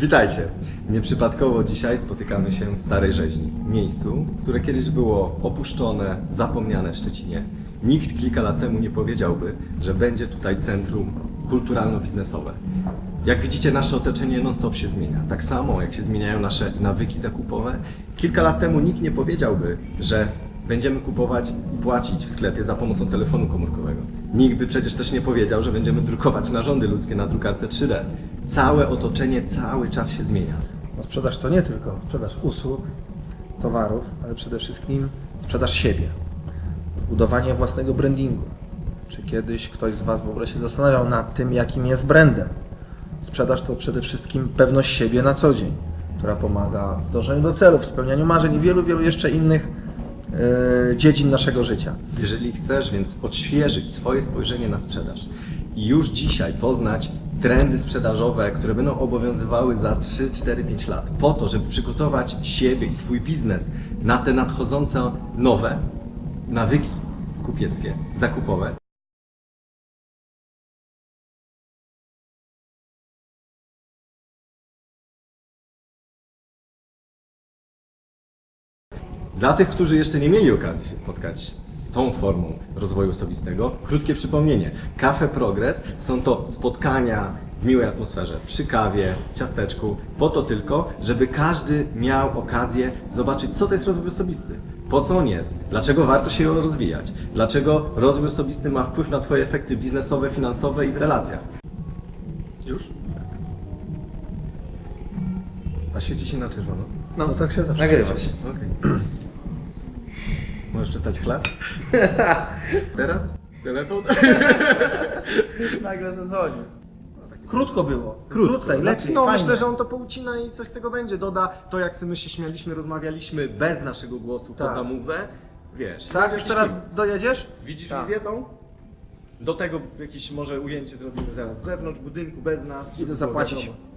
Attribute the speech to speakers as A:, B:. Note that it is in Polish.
A: Witajcie. Nieprzypadkowo dzisiaj spotykamy się w Starej Rzeźni, miejscu, które kiedyś było opuszczone, zapomniane w Szczecinie. Nikt kilka lat temu nie powiedziałby, że będzie tutaj centrum kulturalno-biznesowe. Jak widzicie, nasze otoczenie non-stop się zmienia. Tak samo jak się zmieniają nasze nawyki zakupowe. Kilka lat temu nikt nie powiedziałby, że będziemy kupować i płacić w sklepie za pomocą telefonu komórkowego. Nikt by przecież też nie powiedział, że będziemy drukować narządy ludzkie na drukarce 3D. Całe otoczenie cały czas się zmienia.
B: No sprzedaż to nie tylko sprzedaż usług, towarów, ale przede wszystkim sprzedaż siebie. Budowanie własnego brandingu. Czy kiedyś ktoś z Was w ogóle się zastanawiał nad tym, jakim jest brandem? Sprzedaż to przede wszystkim pewność siebie na co dzień, która pomaga w dążeniu do celów, w spełnianiu marzeń i wielu, wielu jeszcze innych dziedzin naszego życia.
A: Jeżeli chcesz więc odświeżyć swoje spojrzenie na sprzedaż i już dzisiaj poznać trendy sprzedażowe, które będą obowiązywały za 3, 4, 5 lat, po to, żeby przygotować siebie i swój biznes na te nadchodzące nowe nawyki kupieckie, zakupowe, Dla tych, którzy jeszcze nie mieli okazji się spotkać z tą formą rozwoju osobistego, krótkie przypomnienie. Cafe Progress są to spotkania w miłej atmosferze, przy kawie, ciasteczku, po to tylko, żeby każdy miał okazję zobaczyć, co to jest rozwój osobisty, po co on jest, dlaczego warto się rozwijać, dlaczego rozwój osobisty ma wpływ na Twoje efekty biznesowe, finansowe i w relacjach. Już? A świeci się na czerwono.
B: No, tak się zawsze
C: Nagrywa się.
A: Okej. Możesz przestać chlać? Teraz? Telefon?
C: Nagle zadzwonił.
B: Krótko było.
A: Krótko.
B: Krócej,
A: Znaczy,
B: lepiej,
A: no
B: fajnie.
A: myślę, że on to poucina i coś z tego będzie. Doda to, jak my się śmialiśmy, rozmawialiśmy bez naszego głosu,
B: Tak.
A: poda muzę. Wiesz.
B: Tak, już teraz
A: film.
B: dojedziesz?
A: Widzisz
B: Tak.
A: wizję tą? Do tego jakieś może ujęcie zrobimy zaraz z zewnątrz budynku, bez nas.
B: Idę zapłacić
A: wiadomo.